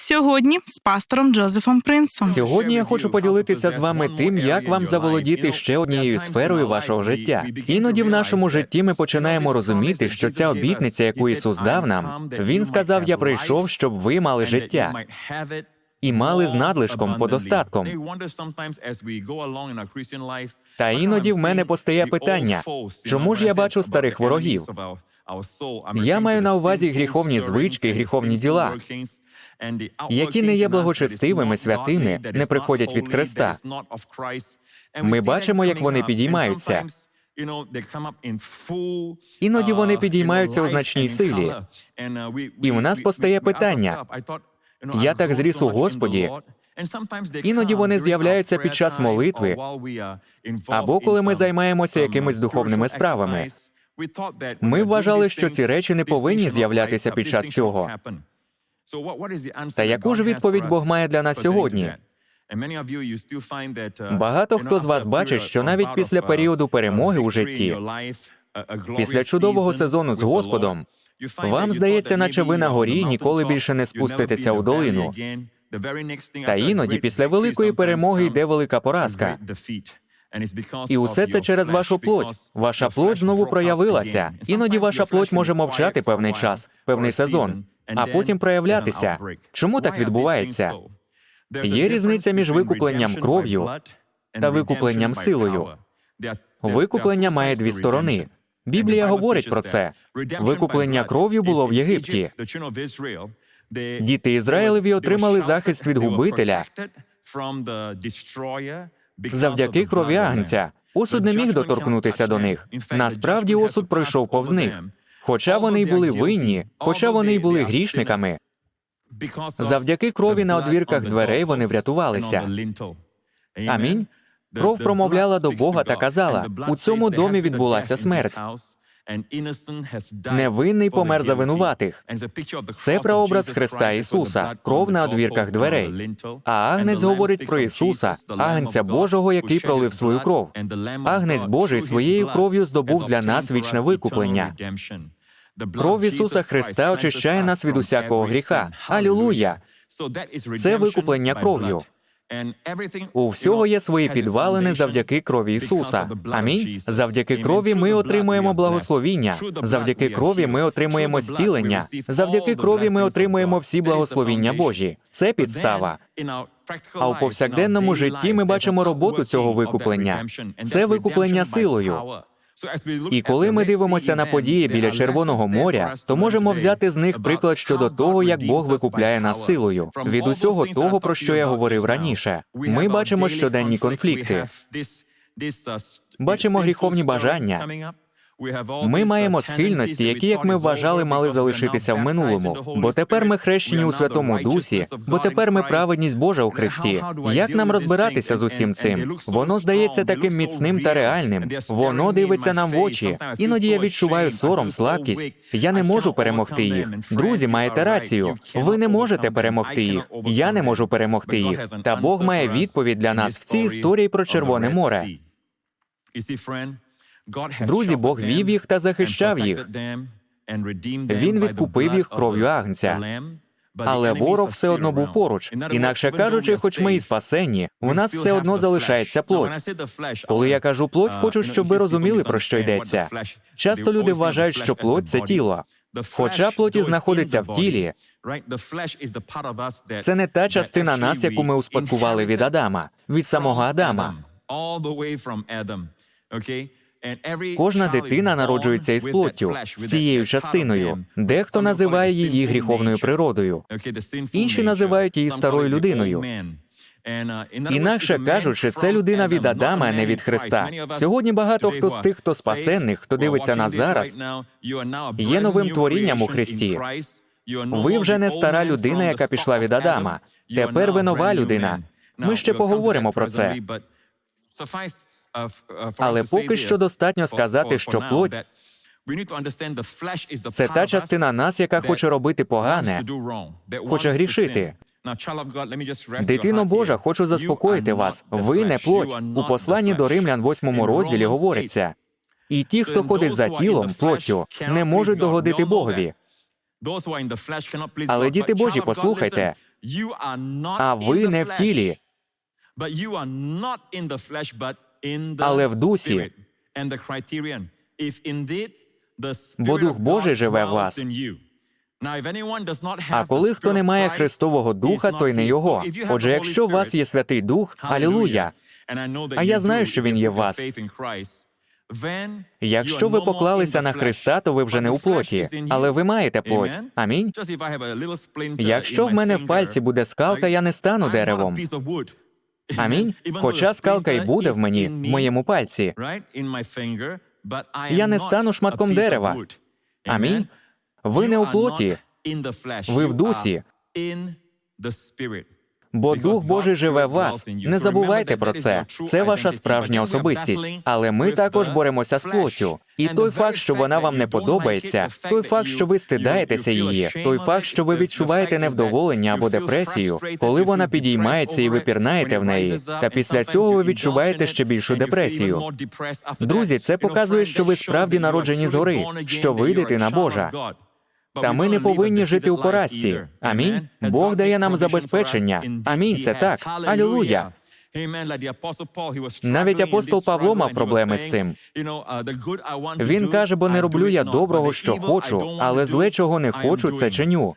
Сьогодні з пастором Джозефом Принсом. Сьогодні я хочу поділитися з вами тим, як вам заволодіти ще однією сферою вашого життя. Іноді в нашому житті ми починаємо розуміти, що ця обітниця, яку Ісус дав нам, Він сказав: Я прийшов, щоб ви мали життя і мали з надлишком подостатком. Та іноді в мене постає питання, чому ж я бачу старих ворогів? Я маю на увазі гріховні звички, гріховні діла, які не є благочестивими, святими, не приходять від Христа. Ми бачимо, як вони підіймаються. Іноді вони підіймаються у значній силі. І в нас постає питання. Я так зріс у Господі. Іноді вони з'являються під час молитви, або коли ми займаємося якимись духовними справами. Ми вважали, що ці речі не повинні з'являтися під час цього. Та яку ж відповідь Бог має для нас сьогодні? Багато хто з вас бачить, що навіть після періоду перемоги у житті, після чудового сезону з Господом, вам здається, наче ви на горі ніколи більше не спуститеся у долину. Та іноді після великої перемоги йде велика поразка. І усе це через вашу плоть. Ваша плоть знову проявилася. Іноді ваша плоть може мовчати певний час, певний сезон, а потім проявлятися. Чому так відбувається? Є різниця між викупленням кров'ю та викупленням силою. Викуплення має дві сторони. Біблія говорить про це. Викуплення кров'ю було в Єгипті. Діти Ізраїлеві отримали захист від губителя завдяки крові агнця. Осуд не міг доторкнутися до них. Насправді осуд пройшов повз них. Хоча вони й були винні, хоча вони й були грішниками, завдяки крові на одвірках дверей вони врятувалися. Амінь. Кров промовляла до Бога та казала: у цьому домі відбулася смерть. Невинний помер за винуватих. Це прообраз Христа Ісуса, кров на одвірках дверей. А Агнець говорить про Ісуса, Агнця Божого, який пролив свою кров. Агнець Божий своєю кров'ю здобув для нас вічне викуплення. Кров Ісуса Христа очищає нас від усякого гріха. Алілуя! Це викуплення кров'ю. У всього є свої підвалини завдяки крові Ісуса. Амінь. Завдяки крові ми отримуємо благословіння. Завдяки крові ми отримуємо зцілення. Завдяки крові ми отримуємо всі благословіння Божі. Це підстава. А у повсякденному житті ми бачимо роботу цього викуплення. Це викуплення силою. І коли ми дивимося на події біля Червоного моря, то можемо взяти з них приклад щодо того, як Бог викупляє нас силою від усього того, про що я говорив раніше. Ми бачимо щоденні конфлікти. Бачимо гріховні бажання. Ми маємо схильності, які, як ми вважали, мали залишитися в минулому. Бо тепер ми хрещені у Святому Дусі, бо тепер ми праведність Божа у Христі. Як нам розбиратися з усім цим? Воно здається таким міцним та реальним. Воно дивиться нам в очі. Іноді я відчуваю сором, слабкість. Я не можу перемогти їх. Друзі, маєте рацію. Ви не можете перемогти їх. Я не можу перемогти їх. Та Бог має відповідь для нас в цій історії про Червоне море. Друзі, Бог вів їх та захищав їх. Він відкупив їх кров'ю агнця. Але ворог все одно був поруч. Інакше кажучи, хоч ми і спасенні, у нас все одно залишається плоть. Коли я кажу плоть, хочу, щоб ви розуміли, про що йдеться. Часто люди вважають, що плоть це тіло. Хоча плоті знаходиться в тілі, це не та частина нас, яку ми успадкували від Адама, від самого Адама. Кожна дитина народжується із плоттю, з цією частиною. Дехто називає її гріховною природою, інші називають її старою людиною. Інакше кажучи, це людина від Адама, а не від Христа. Сьогодні багато хто з тих, хто спасенних, хто дивиться нас зараз, є новим творінням у Христі. Ви вже не стара людина, яка пішла від Адама. Тепер ви нова людина. Ми ще поговоримо про це. Але поки що достатньо сказати, що плоть це та частина нас, яка хоче робити погане, хоче грішити. Дитино Божа, хочу заспокоїти вас. Ви не плоть. У посланні до римлян, восьмому розділі говориться. І ті, хто ходить за тілом, плоттю, не можуть догодити Богові. Але діти Божі, послухайте, А ви не в тілі, але в дусі. Бо Дух Божий живе в вас. А коли хто не має Христового Духа, той не його. Отже, якщо у вас є Святий Дух, алілуя. А я знаю, що він є в вас. Якщо ви поклалися на Христа, то ви вже не у плоті, але ви маєте плоть. Амінь. Якщо в мене в пальці буде скалка, я не стану деревом. Амінь. Хоча скалка й буде в мені, в моєму пальці. Я не стану шматком дерева. Амінь. Ви не у плоті, ви в дусі, бо Дух Божий живе в вас. Не забувайте про це. Це ваша справжня особистість. Але ми також боремося з плоттю. І той факт, що вона вам не подобається, той факт, що ви стидаєтеся її, той факт, що ви відчуваєте невдоволення або депресію, коли вона підіймається і ви пірнаєте в неї. Та після цього ви відчуваєте ще більшу депресію. Друзі, це показує, що ви справді народжені згори, що ви дитина Божа. Та ми не повинні жити у поразці. Амінь. Бог дає нам забезпечення. Амінь. Це так. Алілуя. Навіть апостол Павло мав проблеми з цим. Він каже, бо не роблю я доброго, що хочу, але зле, чого не хочу, це чиню.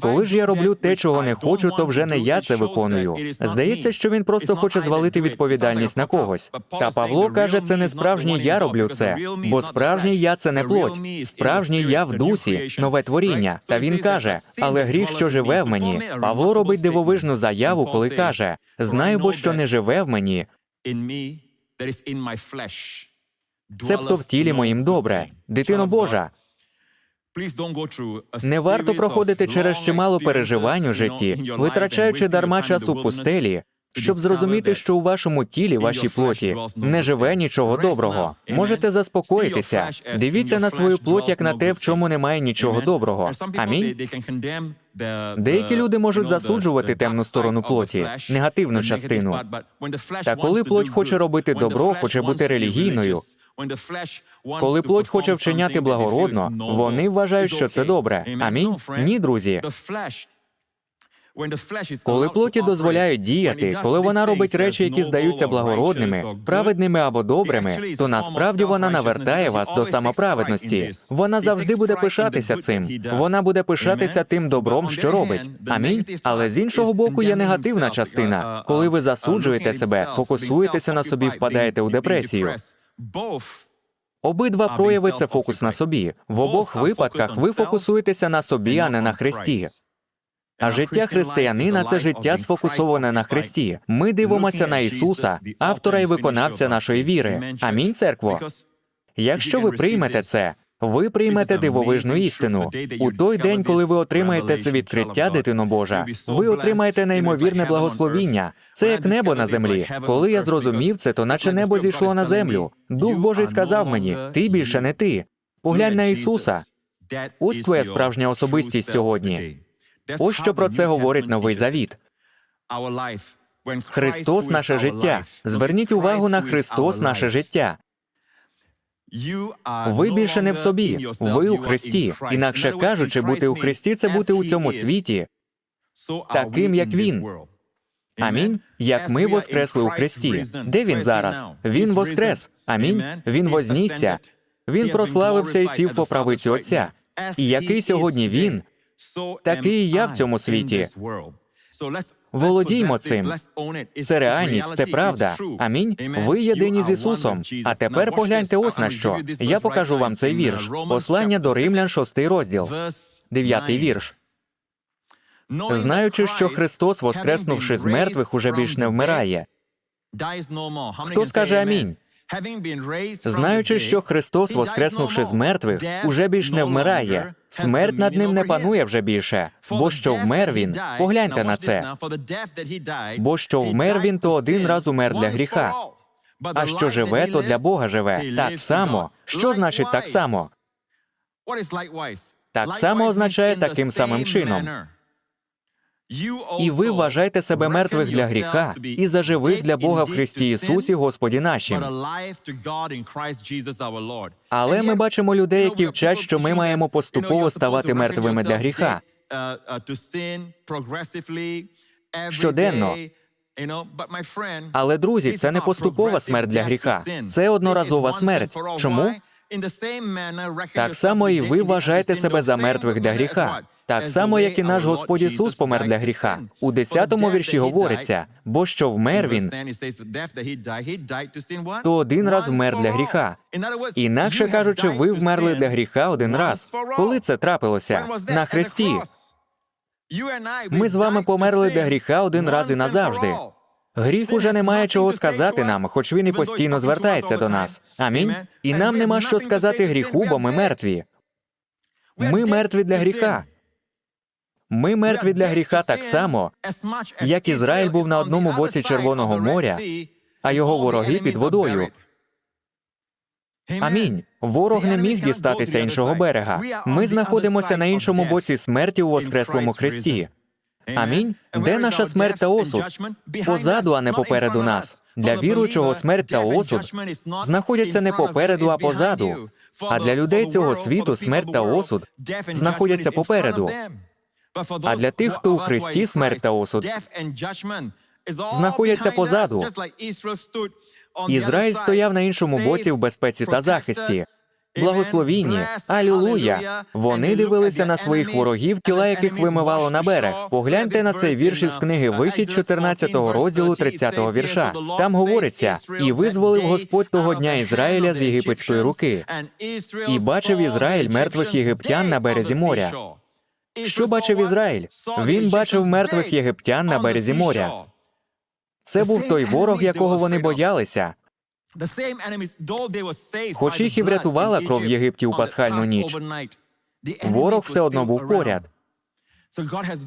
Коли ж я роблю те, чого не хочу, то вже не я це виконую. Здається, що він просто хоче звалити відповідальність на когось. Та Павло каже, це не справжній я роблю це, бо справжній я це не плоть. Справжній я в дусі, нове творіння. Та він каже, але гріх, що живе в мені. Павло робить дивовижну заяву, коли каже: знаю, бо що не живе в мені, цебто в тілі моїм добре. Дитино Божа, не варто проходити через чимало переживань у житті, витрачаючи дарма час у пустелі, щоб зрозуміти, що у вашому тілі, вашій плоті, не живе нічого доброго. Можете заспокоїтися. Дивіться на свою плоть як на те, в чому немає нічого доброго. Амінь. Деякі люди можуть засуджувати темну сторону плоті, негативну частину. Та коли плоть хоче робити добро, хоче бути релігійною, коли плоть хоче вчиняти благородно, вони вважають, що це добре. Амінь. Ні, друзі. Коли плоті дозволяють діяти, коли вона робить речі, які здаються благородними, праведними або добрими, то насправді вона навертає вас до самоправедності. Вона завжди буде пишатися цим. Вона буде пишатися тим добром, що робить. Амінь. Але з іншого боку є негативна частина, коли ви засуджуєте себе, фокусуєтеся на собі, впадаєте у депресію. Обидва прояви це фокус на собі. В обох випадках ви фокусуєтеся на собі, а не на Христі. А життя християнина це життя сфокусоване на Христі. Ми дивимося на Ісуса, автора і виконавця нашої віри. Амінь, церкво. Якщо ви приймете це, ви приймете дивовижну істину. У той день, коли ви отримаєте це відкриття, дитино Божа, ви отримаєте неймовірне благословіння. Це як небо на землі. Коли я зрозумів це, то наче небо зійшло на землю. Дух Божий сказав мені: ти більше не ти. Поглянь на Ісуса. Ось твоя справжня особистість сьогодні. Ось що про це говорить новий завіт. Христос наше життя. Зверніть увагу на Христос наше життя. Ви більше не в собі, ви у Христі. Інакше кажучи, бути у Христі це бути у цьому світі, таким, як Він. Амінь. Як ми воскресли у Христі. Де він зараз? Він воскрес. Амінь. Він вознісся. Він прославився і сів по правицю Отця. І який сьогодні він, такий я в цьому світі. Володіймо цим. Це реальність, це правда. Амінь. Ви єдині з Ісусом. А тепер погляньте ось на що. Я покажу вам цей вірш. Послання до Римлян, шостий розділ, дев'ятий вірш. Знаючи, що Христос, воскреснувши з мертвих, уже більш не вмирає. Хто скаже амінь? Знаючи, що Христос, воскреснувши з мертвих, уже більш не вмирає. Смерть над ним не панує вже більше, бо що вмер він. Погляньте на це. Бо що вмер він, то один раз умер для гріха. А що живе, то для Бога живе. Так само. Що значить так само? Так само означає таким самим чином. І ви вважаєте себе мертвих для гріха і заживих для Бога в Христі Ісусі, Господі нашим. Але ми бачимо людей, які вчать, що ми маємо поступово ставати мертвими для гріха. Щоденно. Але, друзі, це не поступова смерть для гріха. Це одноразова смерть. Чому? Так само і ви вважаєте себе за мертвих для гріха. Так само, як і наш Господь Ісус помер для гріха. У 10-му вірші говориться, бо що вмер він, то один раз вмер для гріха. Інакше кажучи, ви вмерли для гріха один раз. Коли це трапилося? На хресті. Ми з вами померли для гріха один раз і назавжди. Гріх уже не має чого сказати нам, хоч він і постійно звертається до нас. Амінь. І нам нема що сказати гріху, бо ми мертві. Ми мертві для гріха. Ми мертві для гріха так само, як Ізраїль був на одному боці Червоного моря, а його вороги під водою. Амінь. Ворог не міг дістатися іншого берега. Ми знаходимося на іншому боці смерті у Воскреслому Христі. Амінь. Де наша смерть та осуд? Позаду, а не попереду нас. Для віруючого смерть та осуд знаходяться не попереду, а позаду. А для людей цього світу смерть та осуд знаходяться попереду. А для тих, хто у Христі смерть та осуд знаходяться позаду. Ізраїль стояв на іншому боці в безпеці та захисті. Благословінні, алілуя! Вони дивилися на своїх ворогів, тіла яких вимивало на берег. Погляньте на цей вірш із книги Вихід 14 розділу 30-го вірша. Там говориться: і визволив Господь того дня Ізраїля з єгипетської руки. І бачив Ізраїль мертвих єгиптян на березі моря. Що бачив Ізраїль? Він бачив мертвих єгиптян на березі моря. Це був той ворог, якого вони боялися. Хоч їх і врятувала кров Єгипті у пасхальну ніч, Ворог все одно був поряд.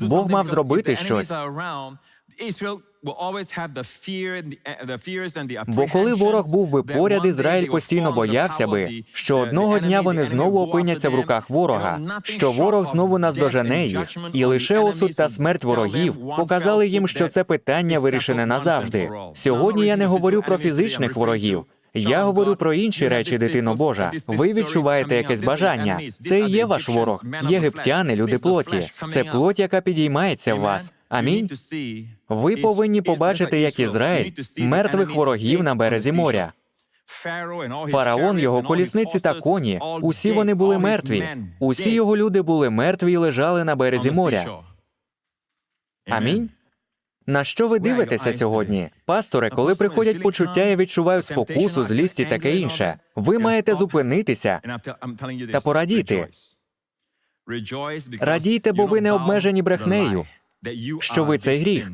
Бог мав зробити щось. Бо коли ворог був би поряд, Ізраїль постійно боявся би, що одного дня вони знову опиняться в руках ворога, що ворог знову наздожене їх, і лише осуд та смерть ворогів показали їм, що це питання вирішене назавжди. Сьогодні я не говорю про фізичних ворогів. Я говорю про інші речі, дитино Божа. Ви відчуваєте якесь бажання. Це і є ваш ворог. Єгиптяни, люди плоті. Це плоть, яка підіймається в вас. Амінь. Ви повинні побачити, як Ізраїль мертвих ворогів на березі моря. Фараон, його колісниці та коні, усі вони були мертві. Усі його люди були мертві і лежали на березі моря. Амінь. На що ви дивитеся сьогодні? Пасторе, коли приходять почуття, я відчуваю спокусу, злість і таке інше. Ви маєте зупинитися та порадіти. Радійте, бо ви не обмежені брехнею, що ви цей гріх.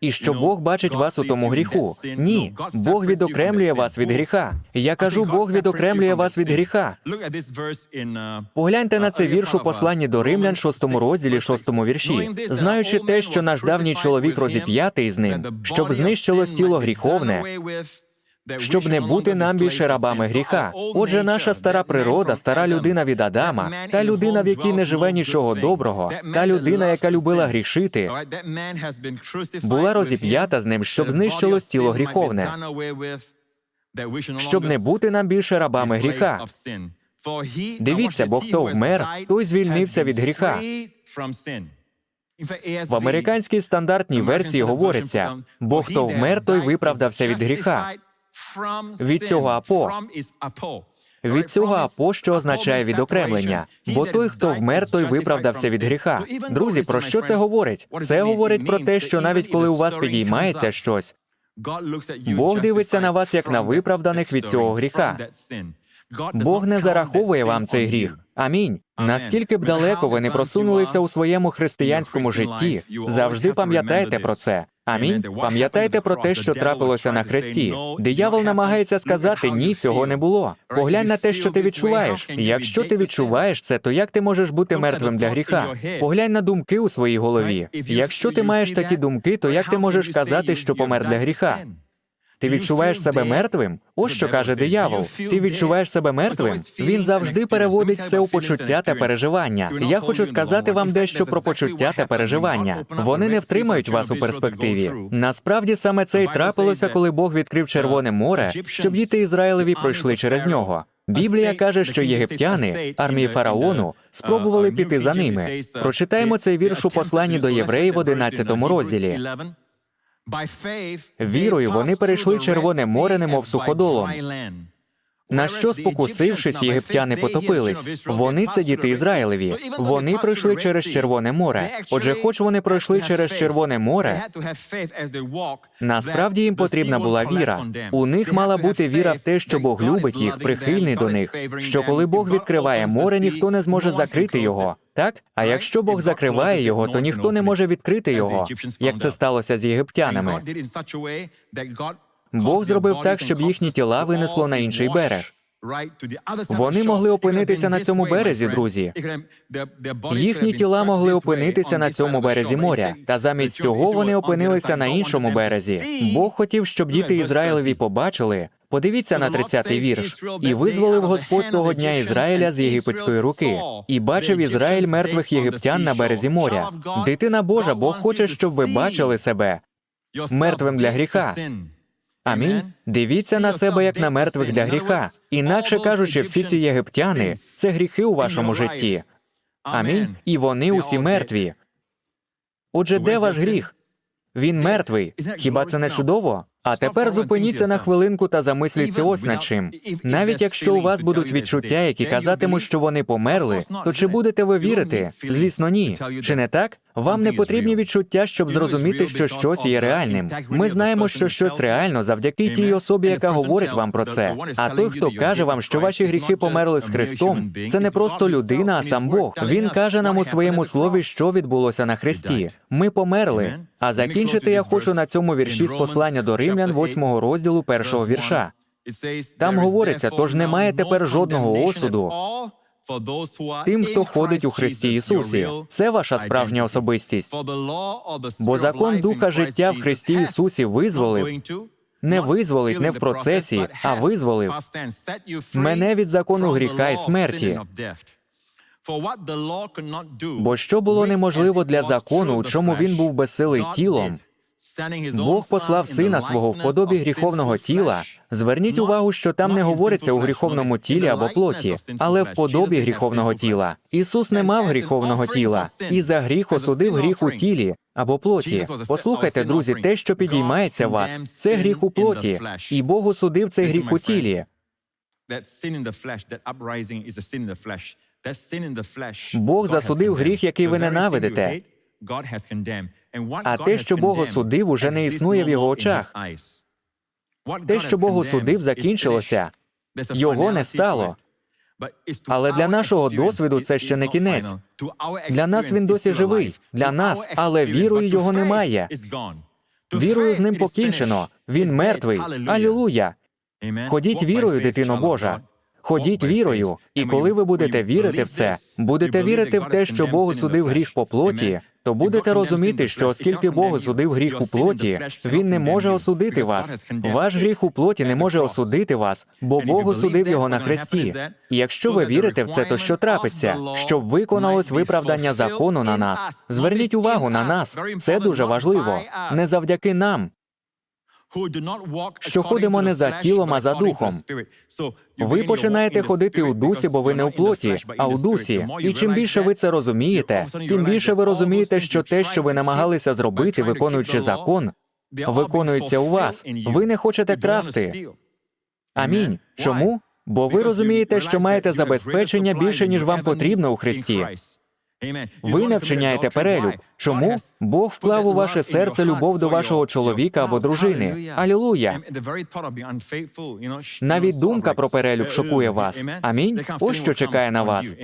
і що Бог бачить вас у тому гріху. Ні, Бог відокремлює вас від гріха. Я кажу, Бог відокремлює вас від гріха. Погляньте на цей вірш у посланні до римлян, 6 розділі, 6 вірші. Знаючи те, що наш давній чоловік розіп'ятий з ним, щоб знищилось тіло гріховне, щоб не бути нам більше рабами гріха. Отже, наша стара природа, стара людина від Адама, та людина, в якій не живе нічого доброго, та людина, яка любила грішити, була розіп'ята з ним, щоб знищилось тіло гріховне, щоб не бути нам більше рабами гріха. Дивіться, бо хто вмер, той звільнився від гріха. В американській стандартній версії говориться: бо хто вмер, той виправдався від гріха. Від цього апо. Від цього апо, що означає відокремлення. Бо той, хто вмер, той виправдався від гріха. Друзі, про що це говорить? Це говорить про те, що навіть коли у вас підіймається щось, Бог дивиться на вас як на виправданих від цього гріха. Бог не зараховує вам цей гріх. Амінь. Наскільки б далеко ви не просунулися у своєму християнському житті, завжди пам'ятайте про це. Амінь. Пам'ятайте про те, що трапилося на хресті. Диявол намагається сказати ні, цього не було. Поглянь на те, що ти відчуваєш. Якщо ти відчуваєш це, то як ти можеш бути мертвим для гріха? Поглянь на думки у своїй голові. Якщо ти маєш такі думки, то як ти можеш казати, що помер для гріха? Ти відчуваєш себе мертвим? Ось що каже диявол. Ти відчуваєш себе мертвим? Він завжди переводить все у почуття та переживання. Я хочу сказати вам дещо про почуття та переживання. Вони не втримають вас у перспективі. Насправді саме це й трапилося, коли Бог відкрив Червоне море, щоб діти Ізраїлеві пройшли через нього. Біблія каже, що єгиптяни, армії фараону, спробували піти за ними. Прочитаємо цей вірш у посланні до євреїв в 11 розділі. Вірою вони перейшли Червоне море, немов суходолом. На що спокусившись, єгиптяни потопились. Вони це діти Ізраїлеві. Вони пройшли через Червоне море. Отже, хоч вони пройшли через Червоне море, насправді їм потрібна була віра. У них мала бути віра в те, що Бог любить їх, прихильний до них. Що коли Бог відкриває море, ніхто не зможе закрити його. Так? А якщо Бог закриває його, то ніхто не може відкрити його, як це сталося з єгиптянами. Бог зробив так, щоб їхні тіла винесло на інший берег. Вони могли опинитися на цьому березі, друзі. Їхні тіла могли опинитися на цьому березі моря, та замість цього вони опинилися на іншому березі. Бог хотів, щоб діти Ізраїлеві побачили. Подивіться на 30-й вірш. І визволив Господь того дня Ізраїля з єгипетської руки, і бачив Ізраїль мертвих єгиптян на березі моря. Дитина Божа, Бог хоче, щоб ви бачили себе мертвим для гріха. Амінь. Дивіться на себе як на мертвих для гріха. Інакше кажучи, всі ці єгиптяни це гріхи у вашому житті. Амінь. І вони усі мертві. Отже, де ваш гріх? Він мертвий. Хіба це не чудово? А тепер зупиніться на хвилинку та замисліться ось над чим. Навіть якщо у вас будуть відчуття, які казатимуть, що вони померли, то чи будете ви вірити? Звісно, ні. Чи не так? Вам не потрібні відчуття, щоб зрозуміти, що щось є реальним. Ми знаємо, що щось реально завдяки тій особі, яка говорить вам про це. А той, хто каже вам, що ваші гріхи померли з Христом, це не просто людина, а сам Бог. Він каже нам у своєму слові, що відбулося на Христі. Ми померли. А закінчити я хочу на цьому вірші з послання до Римлян, 8 розділу першого вірша. Там говориться, тож немає тепер жодного осуду Тим, хто ходить у Христі Ісусі, це ваша справжня особистість. Бо закон Духа життя в Христі Ісусі визволив, Не визволить не в процесі, а визволив. мене від закону гріха і смерті. Бо що було неможливо для закону, у чому він був безсилий тілом, Бог послав сина свого в подобі гріховного тіла. Зверніть увагу, що там не говориться у гріховному тілі або плоті, але в подобі гріховного тіла. Ісус не мав гріховного тіла, і за гріх осудив гріх у тілі або плоті. Послухайте, друзі, те, що підіймається вас, це гріх у плоті, і Бог осудив цей гріх у тілі. Бог засудив гріх, який ви ненавидите. А те, що Бог осудив, уже не існує в його очах. Те, що Бог осудив, закінчилося. Його не стало. Але для нашого досвіду це ще не кінець. Для нас він досі живий, для нас, але вірою його немає. Вірою з ним покінчено. Він мертвий. Алілуя! Ходіть вірою, дитино Божа. Ходіть вірою, і коли ви будете вірити в це, будете вірити в те, що Бог осудив гріх по плоті, то будете розуміти, що оскільки Бог осудив гріх у плоті, він не може осудити вас. Ваш гріх у плоті не може осудити вас, бо Бог осудив його на хресті. І якщо ви вірите в це, то що трапиться? Щоб виконалось виправдання закону на нас. Зверніть увагу на нас. Це дуже важливо. Не завдяки нам. Що ходимо не за тілом, а за духом. Ви починаєте ходити у дусі, бо ви не у плоті, а у дусі. І чим більше ви це розумієте, тим більше ви розумієте, що те, що ви намагалися зробити, виконуючи закон, виконується у вас. Ви не хочете красти. Амінь. Чому? Бо ви розумієте, що маєте забезпечення більше, ніж вам потрібно у Христі. Ви не вчиняєте перелюб. Чому? Бог вклав у ваше серце любов до вашого чоловіка або дружини. Алілуя! Навіть думка про перелюб шокує вас. Амінь. Ось що чекає на вас.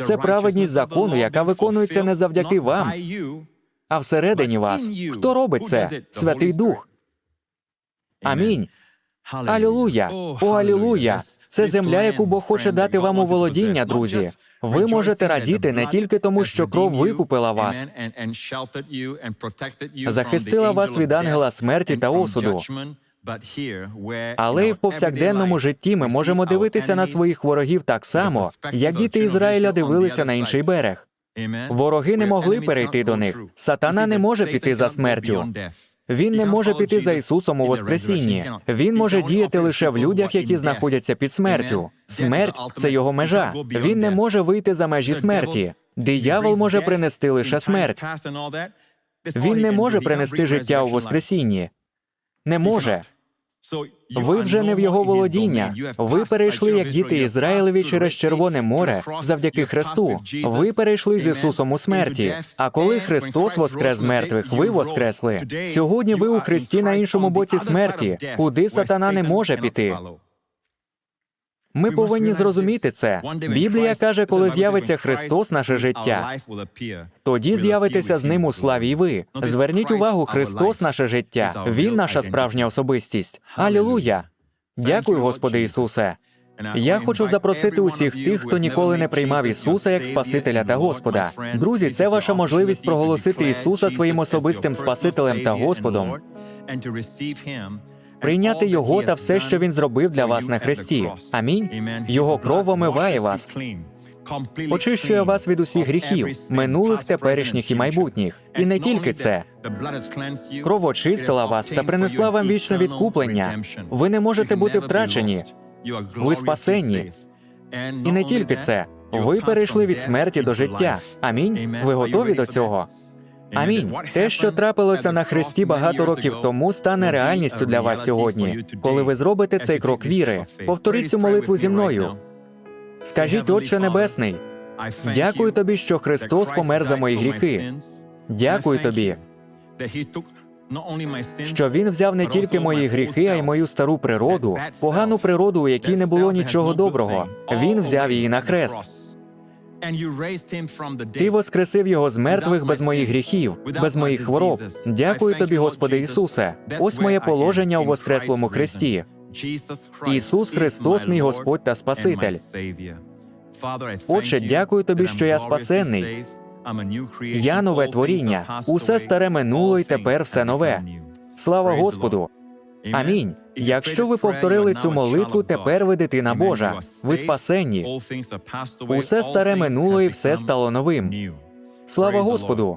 Це праведність закону, яка виконується не завдяки вам, а всередині вас. Хто робить це? Святий Дух. Амінь. Алілуя! О, алілуя! Це земля, яку Бог хоче дати вам у володіння, друзі. Ви можете радіти не тільки тому, що кров викупила вас, захистила вас від ангела смерті та осуду. Але й в повсякденному житті ми можемо дивитися на своїх ворогів так само, як діти Ізраїля дивилися на інший берег. Вороги не могли перейти до них. Сатана не може піти за смертю. Він не може піти за Ісусом у Воскресінні. Він може діяти лише в людях, які знаходяться під смертю. Смерть це його межа. Він не може вийти за межі смерті. Диявол може принести лише смерть. Він не може принести життя у Воскресінні. Не може. Ви вже не в його володіння. Ви перейшли як діти Ізраїлеві через Червоне море завдяки Христу. Ви перейшли з Ісусом у смерті. А коли Христос воскрес з мертвих, ви воскресли. Сьогодні ви у Христі на іншому боці смерті, куди сатана не може піти. Ми повинні зрозуміти це. Біблія каже, коли з'явиться Христос, наше життя, тоді з'явитеся з ним у славі й ви. Зверніть увагу, Христос наше життя. Він наша справжня особистість. Алілуя! Дякую, Господи Ісусе. Я хочу запросити усіх тих, хто ніколи не приймав Ісуса як Спасителя та Господа. Друзі, це ваша можливість проголосити Ісуса своїм особистим Спасителем та Господом, прийняти Його та все, що Він зробив для вас на хресті. Амінь. Його кров омиває вас, очищує вас від усіх гріхів, минулих, теперішніх і майбутніх. І не тільки це. Кров очистила вас та принесла вам вічне відкуплення. Ви не можете бути втрачені. Ви спасенні. І не тільки це. Ви перейшли від смерті до життя. Амінь. Ви готові до цього? Амінь. Те, що трапилося на хресті багато років тому, стане реальністю для вас сьогодні. Коли ви зробите цей крок віри, повторіть цю молитву зі мною. Скажіть, Отче Небесний, дякую тобі, що Христос помер за мої гріхи. Дякую тобі, що він взяв не тільки мої гріхи, а й мою стару природу, погану природу, у якій не було нічого доброго. Він взяв її на хрест. Ти воскресив його з мертвих без моїх гріхів, без моїх хвороб. Дякую тобі, Господи Ісусе. Ось моє положення у Воскреслому Христі. Ісус Христос, мій Господь та Спаситель. Отче, дякую тобі, що я спасенний. Я нове творіння. Усе старе минуло, і тепер все нове. Слава Господу! Амінь. Якщо ви повторили цю молитву, тепер ви дитина Божа. Ви спасенні. Усе старе минуло і все стало новим. Слава Господу!